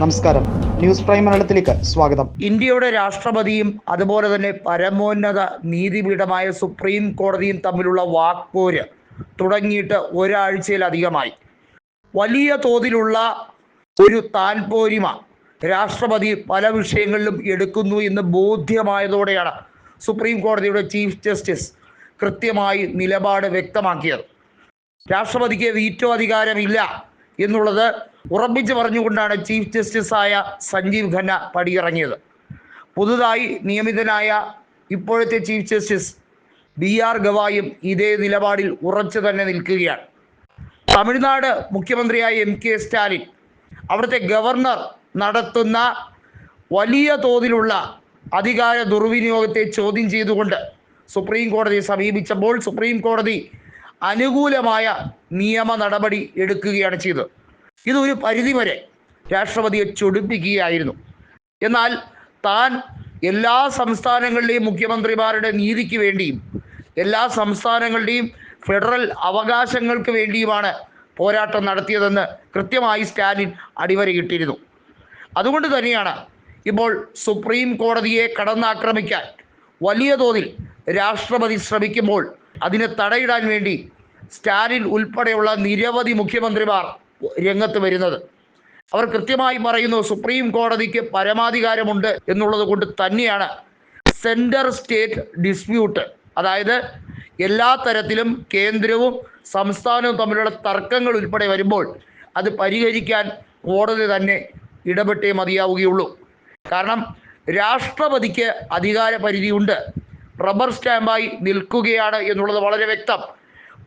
നമസ്കാരം. News prime മലയാളത്തിലേക്ക് സ്വാഗതം. ഇന്ത്യയുടെ രാഷ്ട്രപതിയും അതുപോലെ തന്നെ പരമോന്നത നീതിപീഠമായ സുപ്രീം കോടതിയും തമ്മിലുള്ള വാക്പോര് തുടങ്ങിയിട്ട് ഒരാഴ്ചയിലധികമായി. വലിയ തോതിലുള്ള ഒരു താൽപോരിമ രാഷ്ട്രപതി പല വിഷയങ്ങളിലും എടുക്കുന്നു എന്ന് ബോധ്യമായതോടെയാണ് സുപ്രീം കോടതിയുടെ ചീഫ് ജസ്റ്റിസ് കൃത്യമായി നിലപാട് വ്യക്തമാക്കിയത്. രാഷ്ട്രപതിക്ക് വീറ്റോ അധികാരമില്ല. എന്നുള്ളത് ഉറപ്പിച്ചു പറഞ്ഞുകൊണ്ടാണ് ചീഫ് ജസ്റ്റിസായ സഞ്ജീവ് ഖന്ന പടിയിറങ്ങിയത്. പുതുതായി നിയമിതനായ ഇപ്പോഴത്തെ ചീഫ് ജസ്റ്റിസ് ബി ആർ ഗവായും ഇതേ നിലപാടിൽ ഉറച്ചു തന്നെ നിൽക്കുകയാണ്. തമിഴ്നാട് മുഖ്യമന്ത്രിയായ എം കെ സ്റ്റാലിൻ അവിടുത്തെ ഗവർണർ നടത്തുന്ന വലിയ തോതിലുള്ള അധികാര ദുർവിനിയോഗത്തെ ചോദ്യം ചെയ്തുകൊണ്ട് സുപ്രീം കോടതിയെ സമീപിച്ചപ്പോൾ സുപ്രീം കോടതി അനുകൂലമായ നിയമ നടപടി എടുക്കുകയാണ് ചെയ്തത്. ഇതൊരു പരിധിവരെ രാഷ്ട്രപതിയെ ചൊടിപ്പിക്കുകയായിരുന്നു. എന്നാൽ താൻ എല്ലാ സംസ്ഥാനങ്ങളിലെയും മുഖ്യമന്ത്രിമാരുടെ നീതിക്ക് വേണ്ടിയും എല്ലാ സംസ്ഥാനങ്ങളുടെയും ഫെഡറൽ അവകാശങ്ങൾക്ക് വേണ്ടിയുമാണ് പോരാട്ടം നടത്തിയതെന്ന് കൃത്യമായി സ്റ്റാലിൻ അടിവരയിട്ടിരുന്നു. അതുകൊണ്ട് തന്നെയാണ് ഇപ്പോൾ സുപ്രീം കോടതിയെ കടന്നാക്രമിക്കാൻ വലിയ തോതിൽ രാഷ്ട്രപതി ശ്രമിക്കുമ്പോൾ അതിനെ തടയിടാൻ വേണ്ടി സ്റ്റാലിൻ ഉൾപ്പെടെയുള്ള നിരവധി മുഖ്യമന്ത്രിമാർ രംഗത്ത് വരുന്നത്. അവർ കൃത്യമായി പറയുന്നു സുപ്രീം കോടതിക്ക് പരമാധികാരമുണ്ട് എന്നുള്ളത് കൊണ്ട് തന്നെയാണ് സെന്റർ സ്റ്റേറ്റ് ഡിസ്പ്യൂട്ട് അതായത് എല്ലാ തരത്തിലും കേന്ദ്രവും സംസ്ഥാനവും തമ്മിലുള്ള തർക്കങ്ങൾ ഉൾപ്പെടെ വരുമ്പോൾ അത് പരിഹരിക്കാൻ കോടതി തന്നെ ഇടപെട്ടേ മതിയാവുകയുള്ളൂ. കാരണം രാഷ്ട്രപതിക്ക് അധികാര പരിധിയുണ്ട് റബ്ബർ സ്റ്റാമ്പായി നിൽക്കുകയാണ് എന്നുള്ളത് വളരെ വ്യക്തം.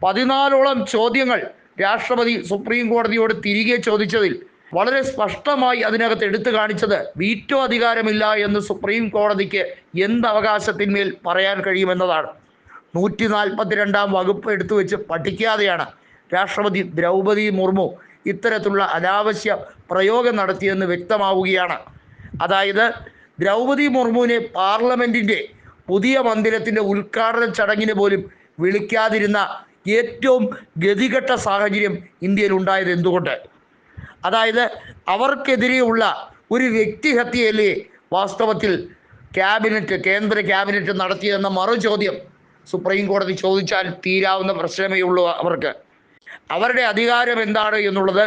പതിനാലോളം ചോദ്യങ്ങൾ രാഷ്ട്രപതി സുപ്രീം കോടതിയോട് തിരികെ ചോദിച്ചതിൽ വളരെ സ്പഷ്ടമായി അതിനകത്ത് എടുത്തു കാണിച്ചത് വീറ്റോ അധികാരമില്ല എന്ന് സുപ്രീം കോടതിക്ക് എന്ത് അവകാശത്തിന്മേൽ പറയാൻ കഴിയുമെന്നതാണ്. നൂറ്റി നാൽപ്പത്തിരണ്ടാം വകുപ്പ് എടുത്തു വെച്ച് പഠിക്കാതെയാണ് രാഷ്ട്രപതി ദ്രൗപദി മുർമു ഇത്തരത്തിലുള്ള അനാവശ്യ പ്രയോഗം നടത്തിയെന്ന് വ്യക്തമാവുകയാണ്. അതായത് ദ്രൗപദി മുർമുവിനെ പാർലമെന്റിന്റെ പുതിയ മന്ദിരത്തിന്റെ ഉദ്ഘാടന ചടങ്ങിന് പോലും വിളിക്കാതിരുന്ന ഏറ്റവും ഗതികെട്ട സാഹചര്യം ഇന്ത്യയിൽ ഉണ്ടായത് എന്തുകൊണ്ട്? അതായത് അവർക്കെതിരെയുള്ള ഒരു വ്യക്തിഹത്യയല്ലേ വാസ്തവത്തിൽ ക്യാബിനറ്റ് കേന്ദ്ര ക്യാബിനറ്റ് നടത്തിയതെന്ന മറു ചോദ്യം സുപ്രീം കോടതി ചോദിച്ചാൽ തീരാവുന്ന പ്രശ്നമേ ഉള്ളൂ അവർക്ക്. അവരുടെ അധികാരം എന്താണ് എന്നുള്ളത്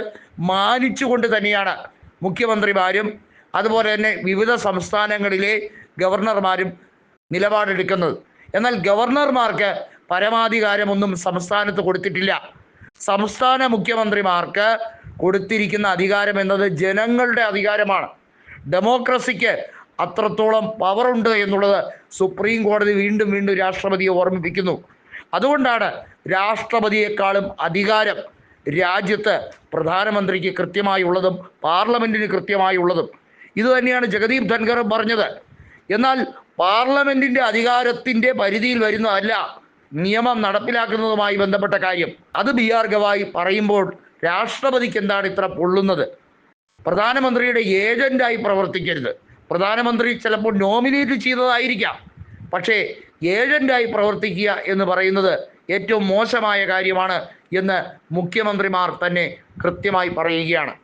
മാനിച്ചുകൊണ്ട് തന്നെയാണ് മുഖ്യമന്ത്രിമാരും അതുപോലെ തന്നെ വിവിധ സംസ്ഥാനങ്ങളിലെ ഗവർണർമാരും നിലപാടെടുക്കുന്നത്. എന്നാൽ ഗവർണർമാർക്ക് പരമാധികാരമൊന്നും സംസ്ഥാനത്ത് കൊടുത്തിട്ടില്ല. സംസ്ഥാന മുഖ്യമന്ത്രിമാർക്ക് കൊടുത്തിരിക്കുന്ന അധികാരം എന്നത് ജനങ്ങളുടെ അധികാരമാണ്. ഡെമോക്രസിക്ക് അത്രത്തോളം പവറുണ്ട് എന്നുള്ളത് സുപ്രീം കോടതി വീണ്ടും വീണ്ടും രാഷ്ട്രപതിയെ ഓർമ്മിപ്പിക്കുന്നു. അതുകൊണ്ടാണ് രാഷ്ട്രപതിയെക്കാളും അധികാരം രാജ്യത്ത് പ്രധാനമന്ത്രിക്ക് കൃത്യമായി ഉള്ളതും പാർലമെന്റിന് കൃത്യമായി ഉള്ളതും. ഇതുതന്നെയാണ് ജഗദീപ് ധൻഖറും പറഞ്ഞത്. എന്നാൽ പാർലമെന്റിന്റെ അധികാരത്തിന്റെ പരിധിയിൽ വരുന്നതല്ല നിയമം നടപ്പിലാക്കുന്നതുമായി ബന്ധപ്പെട്ട കാര്യം. അത് ബി ആർ ഗവായി പറയുമ്പോൾ രാഷ്ട്രപതിക്ക് എന്താണ് ഇത്ര പൊള്ളുന്നത്? പ്രധാനമന്ത്രിയുടെ ഏജന്റായി പ്രവർത്തിക്കരുത്. പ്രധാനമന്ത്രി ചിലപ്പോൾ നോമിനേറ്റ് ചെയ്തതായിരിക്കാം. പക്ഷേ ഏജന്റായി പ്രവർത്തിക്കുക എന്ന് പറയുന്നത് ഏറ്റവും മോശമായ കാര്യമാണ് എന്ന് മുഖ്യമന്ത്രിമാർ തന്നെ കൃത്യമായി പറയുകയാണ്.